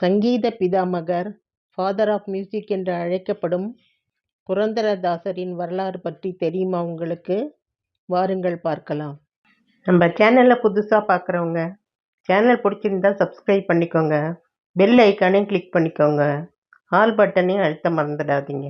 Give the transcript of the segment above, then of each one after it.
சங்கீத பிதாமகர் father of music என்று அழைக்கப்படும் புரந்தரதாசரின் வரலாறு பற்றி தெரியுமா உங்களுக்கு? வாருங்கள் பார்க்கலாம். நம்ம சேனலை புதுசாக பார்க்குறவங்க சேனல் பிடிச்சிருந்தா சப்ஸ்கிரைப் பண்ணிக்கோங்க. பெல் ஐக்கானையும் கிளிக் பண்ணிக்கோங்க. ஆல் பட்டனையும் அழுத்த மறந்துடாதீங்க.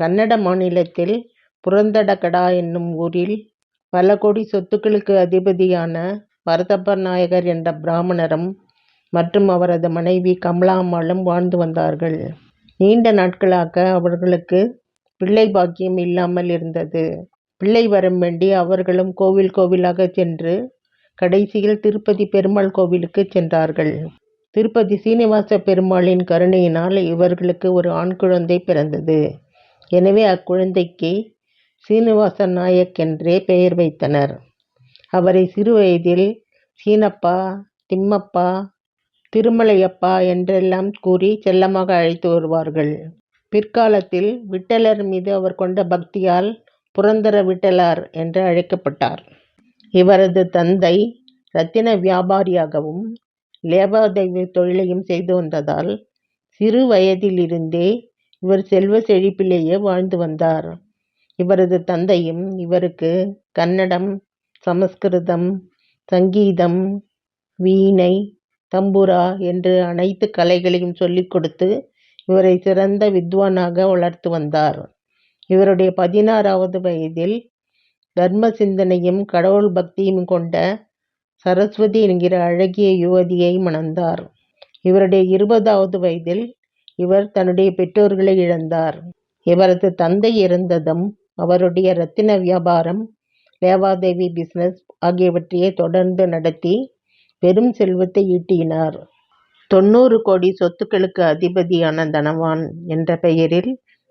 கன்னட மாநிலத்தில் புரந்தடகடா என்னும் ஊரில் பல கோடி சொத்துக்களுக்கு அதிபதியான பரதப்ப நாயகர் என்ற பிராமணரும் மற்றும் அவரது மனைவி கமலாம்மாளும் வாழ்ந்து வந்தார்கள். நீண்ட நாட்களாக அவர்களுக்கு பிள்ளை பாக்கியம் இல்லாமல் இருந்தது. பிள்ளை வரம் வேண்டி அவர்களும் கோவில் கோவிலாகச் சென்று கடைசியில் திருப்பதி பெருமாள் கோவிலுக்குச் சென்றார்கள். திருப்பதி சீனிவாச பெருமாளின் கருணையினால் இவர்களுக்கு ஒரு ஆண் குழந்தை பிறந்தது. எனவே அக்குழந்தைக்கு சீனிவாச நாயக் என்றே பெயர் வைத்தனர். அவரை சிறுவயதில் சீனப்பா, திம்மப்பா, திருமலையப்பா என்றெல்லாம் கூறி செல்லமாக அழைத்து வருவார்கள். பிற்காலத்தில் விட்டலர் மீது அவர் கொண்ட பக்தியால் புரந்தர விட்டலார் என்று அழைக்கப்பட்டார். இவரது தந்தை ரத்தின வியாபாரியாகவும் லேவாதேவி தொழிலையும் செய்து வந்ததால் சிறு வயதிலிருந்தே இவர் செல்வ செழிப்பிலேயே வாழ்ந்து வந்தார். இவரது தந்தையும் இவருக்கு கன்னடம், சமஸ்கிருதம், சங்கீதம், வீணை, தம்புரா என்று அனைத்து கலைகளையும் சொல்லிக் கொடுத்து இவரை சிறந்த வித்வானாக வளர்த்து வந்தார். இவருடைய பதினாறாவது வயதில் தர்ம சிந்தனையும் கடவுள் பக்தியும் கொண்ட சரஸ்வதி என்கிற அழகிய யுவதியை மணந்தார். இவருடைய இருபதாவது வயதில் இவர் தன்னுடைய பெற்றோர்களை இழந்தார். இவரது தந்தை இறந்ததும் அவருடைய ரத்தின வியாபாரம், லேவாதேவி பிஸ்னஸ் ஆகியவற்றையே தொடர்ந்து நடத்தி பெரும் செல்வத்தை ஈட்டினார். தொண்ணூறு கோடி சொத்துக்களுக்கு அதிபதியான தனவான் என்ற பெயரில்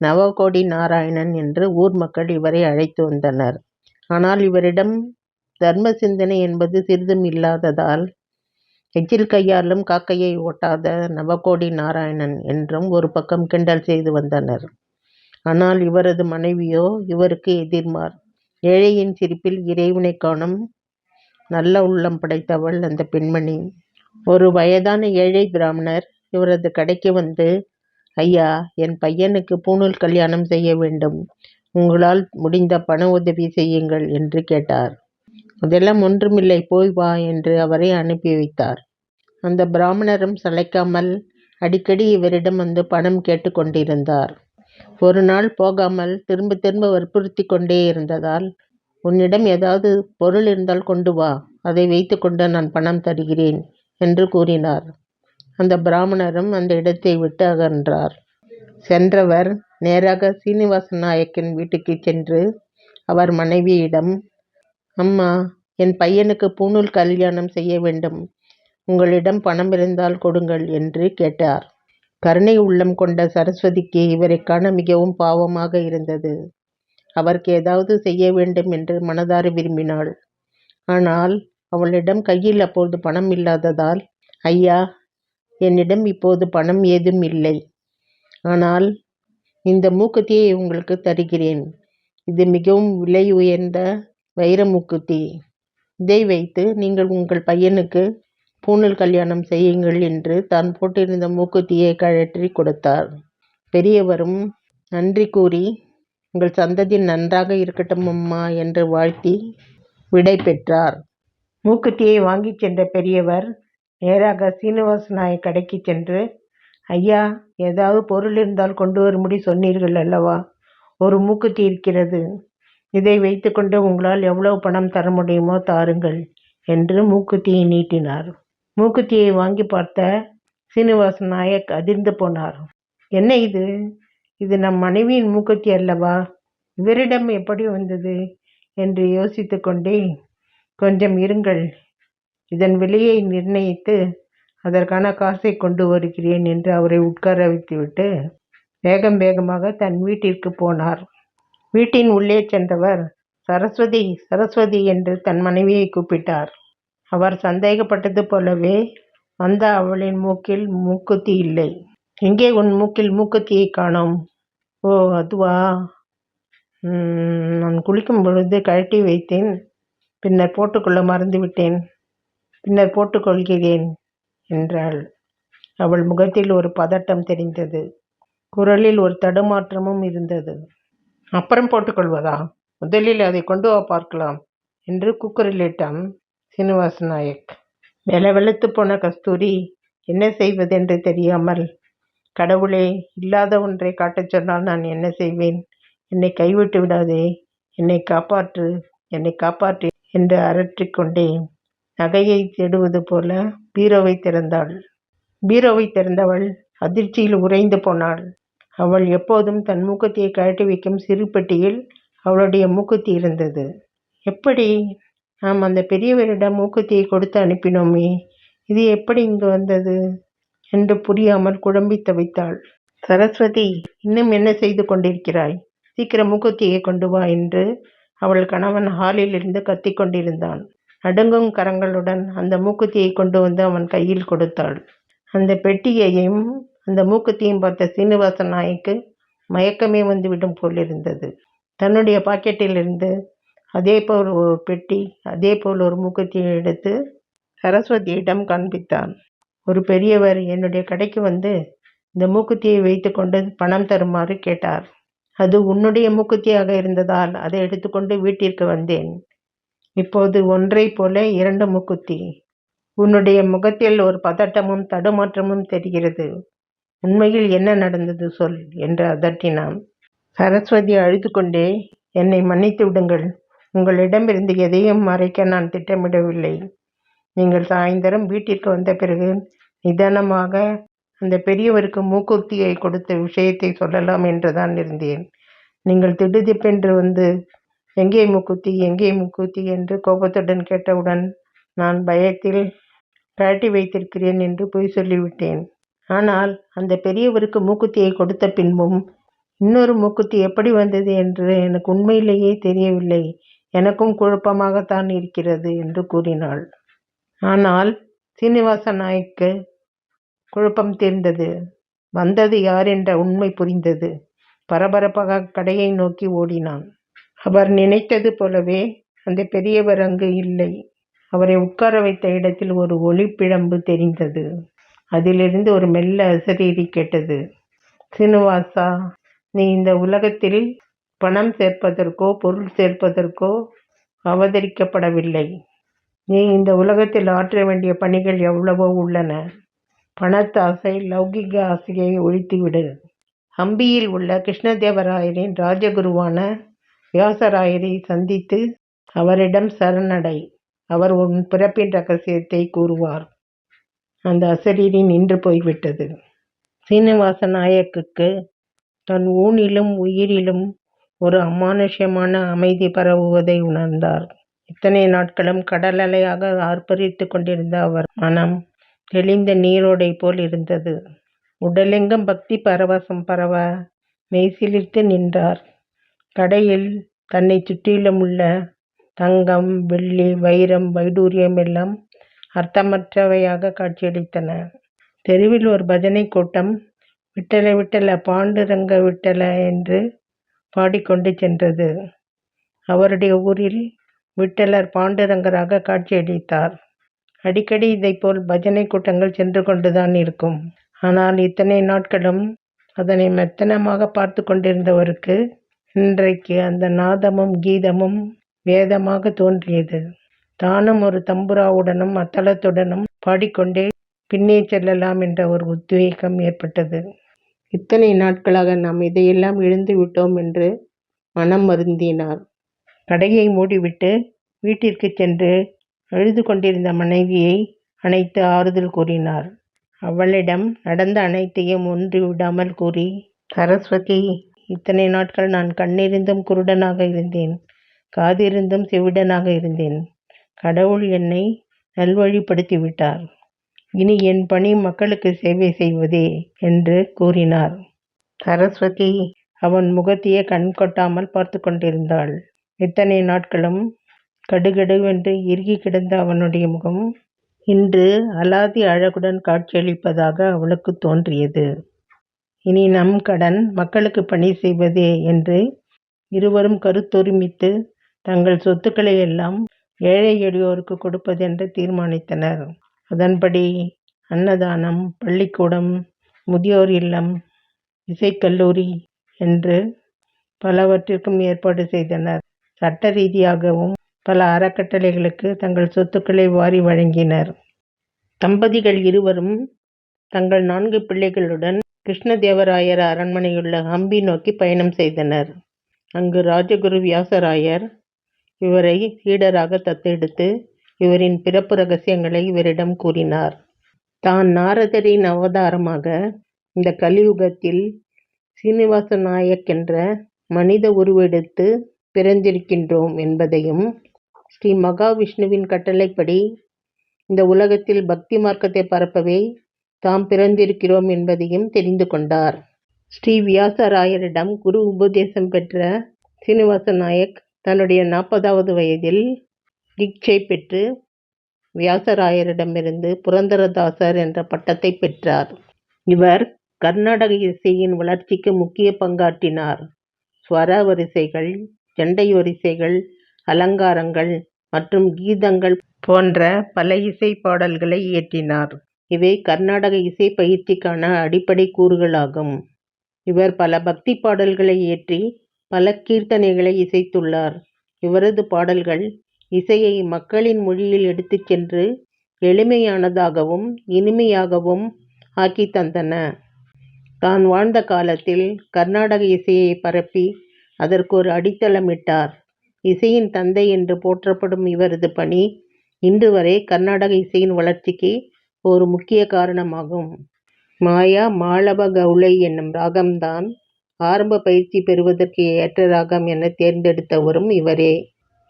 நவகோடி நாராயணன் என்று ஊர் மக்கள் இவரை அழைத்து வந்தனர். ஆனால் இவரிடம் தர்ம சிந்தனை என்பது சிறிதும் இல்லாததால் எச்சில் கையாலும் காக்கையை ஓட்டாத நவகோடி நாராயணன் என்றும் ஒரு பக்கம் கிண்டல் செய்து வந்தனர். ஆனால் இவரது மனைவியோ இவருக்கு எதிர்மார். ஏழையின் சிரிப்பில் இறைவனைக் காணும் நல்ல உள்ளம் படைத்தவள் அந்தப் பெண்மணி. ஒரு வயதான ஏழை பிராமணர் இவரது கடைக்கு வந்து ஐயா என் பையனுக்கு பூணூல் கல்யாணம் செய்ய வேண்டும். உங்களால் முடிந்த பண உதவி செய்யுங்கள் என்று கேட்டார். அதெல்லாம் ஒன்றுமில்லை போய் வா என்று அவரை அனுப்பி வைத்தார். அந்த பிராமணரும் சளைக்காமல் அடிக்கடி இவரிடம் வந்து பணம் கேட்டுக்கொண்டிருந்தார் ஒரு நாள் போகாமல் திரும்ப திரும்ப வற்புறுத்திக் கொண்டே இருந்ததால் உன்னிடம் ஏதாவது பொருள் இருந்தால் கொண்டு வா. அதை வைத்துக்கொண்டு நான் பணம் தருகிறேன் என்று கூறினார். அந்த பிராமணரும் அந்த இடத்தை விட்டு அகன்றார். சென்றவர் நேராக சீனிவாச நாயக்கின் வீட்டுக்கு சென்று அவர் மனைவியிடம் அம்மா என் பையனுக்கு பூணூல் கல்யாணம் செய்ய வேண்டும். உங்களிடம் பணம் இருந்தால் கொடுங்கள் என்று கேட்டார். கருணை உள்ளம் கொண்ட சரஸ்வதிக்கு இவரை காண மிகவும் பாவமாக இருந்தது. அவருக்கு ஏதாவது செய்ய வேண்டும் என்று மனதார விரும்பினாள். ஆனால் அவளிடம் கையில் அப்போது பணம் இல்லாததால் ஐயா என்னிடம் இப்போது பணம் ஏதும் இல்லை. ஆனால் இந்த மூக்குத்தியை உங்களுக்கு தருகிறேன். இது மிகவும் விலை உயர்ந்த வைர மூக்குத்தி. இதை வைத்து நீங்கள் உங்கள் பையனுக்கு பூனல் கல்யாணம் செய்யுங்கள் என்று தான் போட்டிருந்த மூக்குத்தியை கழற்றிக் கொடுத்தார். பெரியவரும் நன்றி கூறி உங்கள் சந்ததி நன்றாக இருக்கட்டும் அம்மா என்று வாழ்த்தி விடை பெற்றார். மூக்குத்தியை வாங்கிச் சென்ற பெரியவர் நேராக சீனிவாச நாயக் கடைக்கு சென்று ஐயா ஏதாவது பொருள் இருந்தால் கொண்டு வரும்படி சொன்னீர்கள் அல்லவா? ஒரு மூக்குத்தி இருக்கிறது. இதை வைத்துக்கொண்டு உங்களால் எவ்வளவு பணம் தர முடியுமோ தாருங்கள் என்று மூக்குத்தியை நீட்டினார். மூக்குத்தியை வாங்கி பார்த்த சீனிவாசன் நாயக் அதிர்ந்து போனார். என்ன இது? இது நம் மனைவியின் மூக்குத்தி அல்லவா? இவரிடம் எப்படி வந்தது? என்று யோசித்து கொண்டே கொஞ்சம் இருங்கள். இதன் விலையை நிர்ணயித்து அதற்கான காசை கொண்டு வருகிறேன் என்று அவரை உட்கார வைத்துவிட்டு வேகம் வேகமாக தன் வீட்டிற்கு போனார். வீட்டின் உள்ளே சென்றவர் சரஸ்வதி சரஸ்வதி என்று தன் மனைவியை கூப்பிட்டார். அவர் சந்தேகப்பட்டது போலவே வந்த அவளின் மூக்கில் மூக்குத்தி இல்லை. எங்கே உன் மூக்கில் மூக்குத்தியைக் காணோம்? ஓ அதுவா? நான் குளிக்கும் பொழுது கழட்டி வைத்தேன். பின்னர் போட்டுக்கொள்ள மறந்துவிட்டேன். பின்னர் போட்டுக்கொள்கிறேன் என்றாள். அவள் முகத்தில் ஒரு பதட்டம் தெரிந்தது. குரலில் ஒரு தடுமாற்றமும் இருந்தது. அப்புறம் போட்டுக்கொள்வதா? முதலில் அதை கொண்டு வா பார்க்கலாம் என்று குக்குரலிட்டான் சீனிவாச நாயக். வெல வெளுத்து போன கஸ்தூரி என்ன செய்வதென்று தெரியாமல் கடவுளே இல்லாத ஒன்றை காட்டச் சொன்னால் நான் என்ன செய்வேன்? என்னை கைவிட்டு விடாதே என்னை காப்பாற்று என்னை காப்பாற்று என்று அரற்றிக்கொண்டே நகையை தேடுவது போல பீரோவை திறந்தாள். பீரோவை திறந்தவள் அதிர்ச்சியில் உறைந்து போனாள். அவள் எப்போதும் தன் மூக்குத்தியை கழட்டி வைக்கும் சிறு பெட்டியில் அவளுடைய மூக்குத்தி இருந்தது. எப்படி? நாம் அந்த பெரியவரிடம் மூக்குத்தியை கொடுத்து அனுப்பினோமே. இது எப்படி இங்கு வந்தது? என்று புரியாமல் குழம்பி தவித்தாள். சரஸ்வதி இன்னும் என்ன செய்து கொண்டிருக்கிறாய்? சீக்கிரம் மூக்குத்தியை கொண்டு வா என்று அவள் கணவன் ஹாலில் இருந்து கத்திக் கொண்டிருந்தான். நடுங்கும் கரங்களுடன் அந்த மூக்குத்தியை கொண்டு வந்து அவன் கையில் கொடுத்தாள். அந்த பெட்டியையும் அந்த மூக்குத்தியும் பார்த்த சீனிவாச நாய்க்கு மயக்கமே வந்துவிடும் போலிருந்தது. தன்னுடைய பாக்கெட்டிலிருந்து அதே போல் ஒரு பெட்டி அதே போல் ஒரு மூக்குத்தியை எடுத்து சரஸ்வதியிடம் காண்பித்தான். ஒரு பெரியவர் என்னுடைய கடைக்கு வந்து இந்த மூக்குத்தியை வைத்துக்கொண்டு பணம் தருமாறு கேட்டார். அது உன்னுடைய மூக்குத்தியாக இருந்ததால் அதை எடுத்துக்கொண்டு வீட்டிற்கு வந்தேன். இப்போது ஒன்றை போல இரண்டு மூக்குத்தி. உன்னுடைய முகத்தில் ஒரு பதட்டமும் தடுமாற்றமும் தெரிகிறது. உண்மையில் என்ன நடந்தது சொல் என்று அதட்டினான். சரஸ்வதி அழுது கொண்டே என்னை மன்னித்து விடுங்கள். உங்களிடமிருந்து எதையும் மறைக்க நான் திட்டமிடவில்லை. நீங்கள் சாயந்தரம் வீட்டிற்கு வந்த பிறகு நிதானமாக அந்த பெரியவருக்கு மூக்குத்தியை கொடுத்த விஷயத்தை சொல்லலாம் என்றுதான் இருந்தேன். நீங்கள் திடுதிப்பென்று வந்து எங்கே மூக்குத்தி எங்கே மூக்குத்தி? என்று கோபத்துடன் கேட்டவுடன் நான் பயத்தில் கழட்டி வைத்திருக்கிறேன் என்று பொய் சொல்லிவிட்டேன். ஆனால் அந்த பெரியவருக்கு மூக்குத்தியை கொடுத்த பின்பும் இன்னொரு மூக்குத்தி எப்படி வந்தது என்று எனக்கு உண்மையிலேயே தெரியவில்லை. எனக்கும் குழப்பமாகத்தான் இருக்கிறது என்று கூறினாள். ஆனால் சீனிவாச நாய்க்கு குழப்பம் தீர்ந்தது. வந்தது யார் என்ற உண்மை புரிந்தது. பரபரப்பாக கடையை நோக்கி ஓடினான். அவர் நினைத்தது போலவே அந்த பெரியவர் அங்கு இல்லை. அவரை உட்கார வைத்த இடத்தில் ஒரு ஒளிப்பிழம்பு தெரிந்தது. அதிலிருந்து ஒரு மெல்ல அசரீரி கேட்டது சீனிவாசா நீ இந்த உலகத்தில் பணம் சேர்ப்பதற்கோ பொருள் சேர்ப்பதற்கோ அவதரிக்கப்படவில்லை. நீ இந்த உலகத்தில் ஆற்ற வேண்டிய பணிகள் எவ்வளவோ உள்ளன. பணத்தாசை லௌகிக ஆசையை ஒழித்துவிடு. ஹம்பியில் உள்ள கிருஷ்ணதேவராயரின் ராஜகுருவான வியாசராயரை சந்தித்து அவரிடம் சரணடை. அவர் உன் பிறப்பின் ரகசியத்தை கூறுவார். அந்த அசரீரி நின்று போய்விட்டது. சீனிவாச நாயக்குக்கு தன் ஊனிலும் உயிரிலும் ஒரு அமானுஷ்யமான அமைதி பரவுவதை உணர்ந்தார். இத்தனை நாட்களும் கடல் அலையாக ஆர்ப்பரித்து கொண்டிருந்த அவர் மனம் தெளிந்த நீரோடை போல் இருந்தது. உடலெங்கும் பக்தி பரவசம் பரவ மெய்சிலிர்த்து நின்றார். கடையில் தன்னை சுற்றிலும் உள்ள தங்கம் வெள்ளி வைரம் வைடூரியம் எல்லாம் அர்த்தமற்றவையாக காட்சியளித்தன. தெருவில் ஒரு பஜனை கூட்டம் விட்டல விட்டல பாண்டுரங்க விட்டல என்று பாடிக்கொண்டு சென்றது. அவருடைய ஊரில் விட்டலர் பாண்டுரங்கராக காட்சியளித்தார். அடிக்கடி இதைப்போல் பஜனை கூட்டங்கள் சென்று கொண்டுதான் இருக்கும். ஆனால் இத்தனை நாட்களும் அதனை மெத்தனமாக பார்த்து கொண்டிருந்தவருக்கு இன்றைக்கு அந்த நாதமும் கீதமும் வேதமாக தோன்றியது. தானும் ஒரு தம்புராவுடனும் அத்தளத்துடனும் பாடிக்கொண்டே பின்னே செல்லலாம் என்ற ஒரு உத்வேகம் ஏற்பட்டது. இத்தனை நாட்களாக நாம் இதையெல்லாம் இழந்து விட்டோம் என்று மனம் வருந்தினார். கடையை மூடிவிட்டு வீட்டிற்கு சென்று அழுது கொண்டிருந்த மனைவியை அணைத்து ஆறுதல் கூறினார். அவளிடம் நடந்த அனைத்தையும் ஒன்று விடாமல் கூறி சரஸ்வதி இத்தனை நாட்கள் நான் கண்ணிருந்தும் குருடனாக இருந்தேன் காதிருந்தும் செவிடனாக இருந்தேன். கடவுள் என்னை நல்வழிப்படுத்திவிட்டார். இனி என் பணி மக்களுக்கு சேவை செய்வதே என்று கூறினார். சரஸ்வதி அவன் முகத்தையே கண் கொட்டாமல் பார்த்து கொண்டிருந்தாள். இத்தனை நாட்களும் கடுகடுவென்று இறுகி கிடந்த அவனுடைய முகம் இன்று அலாதி அழகுடன் காட்சியளிப்பதாக அவளுக்கு தோன்றியது. இனி நம் கடன் மக்களுக்கு பணி செய்வதே என்று இருவரும் கருத்தொருமித்து தங்கள் சொத்துக்களை எல்லாம் ஏழை எளியோருக்குக் கொடுப்பதென்று தீர்மானித்தனர். அதன்படி அன்னதானம், பள்ளிக்கூடம், முதியோர் இல்லம், இசைக்கல்லூரி என்று பலவற்றிற்கும் ஏற்பாடு செய்தனர். சட்ட ரீதியாகவும் பல அறக்கட்டளைகளுக்கு தங்கள் சொத்துக்களை வாரி வழங்கினர். தம்பதிகள் இருவரும் தங்கள் நான்கு பிள்ளைகளுடன் கிருஷ்ணதேவராயர் அரண்மனையுள்ள ஹம்பி நோக்கி பயணம் செய்தனர். அங்கு ராஜகுரு வியாசராயர் இவரை சீடராகத் தத்தெடுத்து இவரின் பிறப்பு ரகசியங்களை இவரிடம் கூறினார். தான் நாரதரின் அவதாரமாக இந்த கலியுகத்தில் சீனிவாச நாயக் என்ற மனித உருவெடுத்து பிறந்திருக்கின்றோம் என்பதையும் ஸ்ரீ மகாவிஷ்ணுவின் கட்டளைப்படி இந்த உலகத்தில் பக்தி மார்க்கத்தை பரப்பவே தாம் பிறந்திருக்கிறோம் என்பதையும் தெரிந்து கொண்டார். ஸ்ரீ வியாசராயரிடம் குரு உபதேசம் பெற்ற சீனிவாச நாயக் தன்னுடைய நாற்பதாவது வயதில் தீட்சை பெற்று வியாசராயரிடமிருந்து புரந்தரதாசர் என்ற பட்டத்தைப் பெற்றார். இவர் கர்நாடக இசையின் வளர்ச்சிக்கு முக்கிய பங்காற்றினார். ஸ்வர வரிசைகள், ஜண்டை வரிசைகள், அலங்காரங்கள் மற்றும் கீதங்கள் போன்ற பல இசை பாடல்களை இயற்றினார். இவை கர்நாடக இசை பயிற்சிக்கான அடிப்படை கூறுகளாகும். இவர் பல பக்தி பாடல்களை இயற்றி பல கீர்த்தனைகளை இசைத்துள்ளார். இவரது பாடல்கள் இசையை மக்களின் மொழியில் எடுத்துச் சென்று எளிமையானதாகவும் இனிமையாகவும் ஆக்கித் தந்தன. தான் வாழ்ந்த காலத்தில் கர்நாடக இசையை பரப்பி அதற்கு ஒரு அடித்தளமிட்டார். இசையின் தந்தை என்று போற்றப்படும் இவரது பணி இன்று வரை கர்நாடக இசையின் வளர்ச்சிக்கு ஒரு முக்கிய காரணமாகும். மாயா மாளவ கவுளை என்னும் ராகம்தான் ஆரம்ப பயிற்சி பெறுவதற்கு ஏற்ற ராகம் தேர்ந்தெடுத்தவரும் இவரே.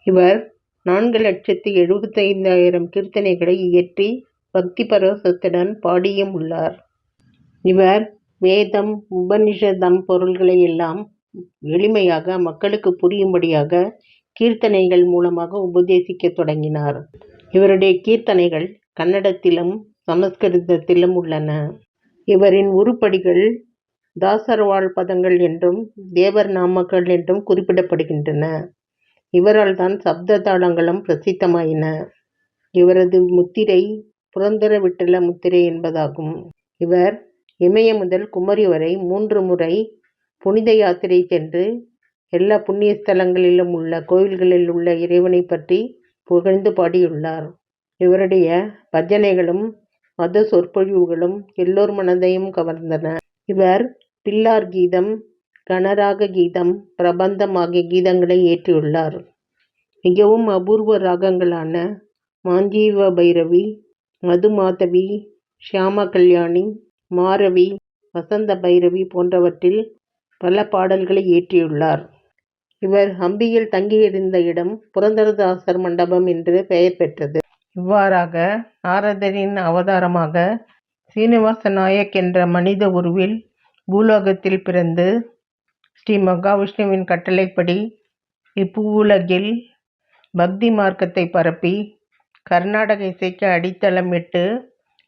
இவர் நான்கு லட்சத்து எழுபத்தைந்தாயிரம் கீர்த்தனைகளை இயற்றி பக்தி பரவசத்துடன் பாடியும் உள்ளார். இவர் வேதம், உபநிஷதம் பொருள்களை எல்லாம் எளிமையாக மக்களுக்கு புரியும்படியாக கீர்த்தனைகள் மூலமாக உபதேசிக்கத் தொடங்கினார். இவருடைய கீர்த்தனைகள் கன்னடத்திலும் சமஸ்கிருதத்திலும் உள்ளன. இவரின் உருப்படிகள் தாசர் பதங்கள் என்றும் தேவர் நாமங்கள் என்றும் குறிப்பிடப்படுகின்றன. இவரால் தான் சப்த தாளங்களும் பிரசித்தமாயின. இவரது முத்திரை புரந்தர விட்டல முத்திரை என்பதாகும். இவர் இமய முதல் குமரி வரை மூன்று முறை புனித யாத்திரை சென்று எல்லா புண்ணிய ஸ்தலங்களிலும் உள்ள கோவில்களில் உள்ள இறைவனைப் பற்றி புகழ்ந்து பாடியுள்ளார். இவருடைய பஜனைகளும் மத சொற்பொழிவுகளும் எல்லோர் மனதையும் கவர்ந்தன. இவர் பில்லார் கீதம், கனராக கீதம், பிரபந்தம் ஆகிய கீதங்களை இயற்றியுள்ளார். மிகவும் அபூர்வ ராகங்களான மாஞ்சீவ பைரவி, மதுமாதவி, சியாம கல்யாணி, மாரவி, வசந்த பைரவி போன்றவற்றில் பல பாடல்களை இயற்றியுள்ளார். இவர் ஹம்பியில் தங்கியிருந்த இடம் புரந்தரதாசர் மண்டபம் என்று பெயர் பெற்றது. இவ்வாறாக நாரதரின் அவதாரமாக சீனிவாச நாயக் என்ற மனித உருவில் பூலோகத்தில் பிறந்து ஸ்ரீ மகாவிஷ்ணுவின் கட்டளைப்படி இப்பூவுலகில் பக்தி மார்க்கத்தைப் பரப்பி கர்நாடக இசைக்கு அடித்தளமிட்டு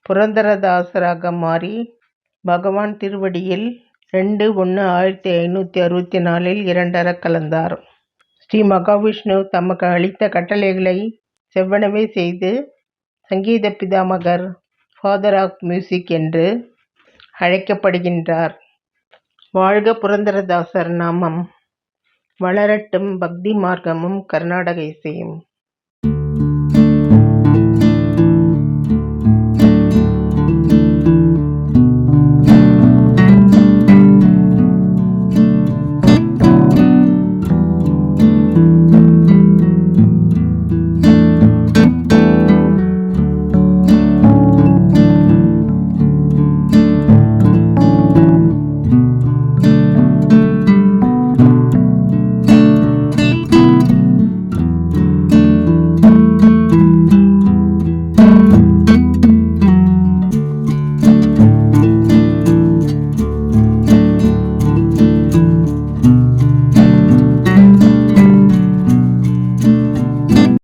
புரந்தரதாசராக மாறி பகவான் திருவடியில் ரெண்டு ஒன்று ஆயிரத்தி ஐநூற்றி அறுபத்தி நாலில் இரண்டறக் கலந்தார். ஸ்ரீ மகாவிஷ்ணு தமக்கு அளித்த கட்டளைகளை செவ்வனவே செய்து சங்கீத பிதாமகர் ஃபாதர் ஆஃப் மியூசிக் என்று அழைக்கப்படுகின்றார். வாழ்க புரந்தரதாசர் நாமம்! வளரட்டும் பக்தி மார்க்கமும் கர்நாடக இசையும்!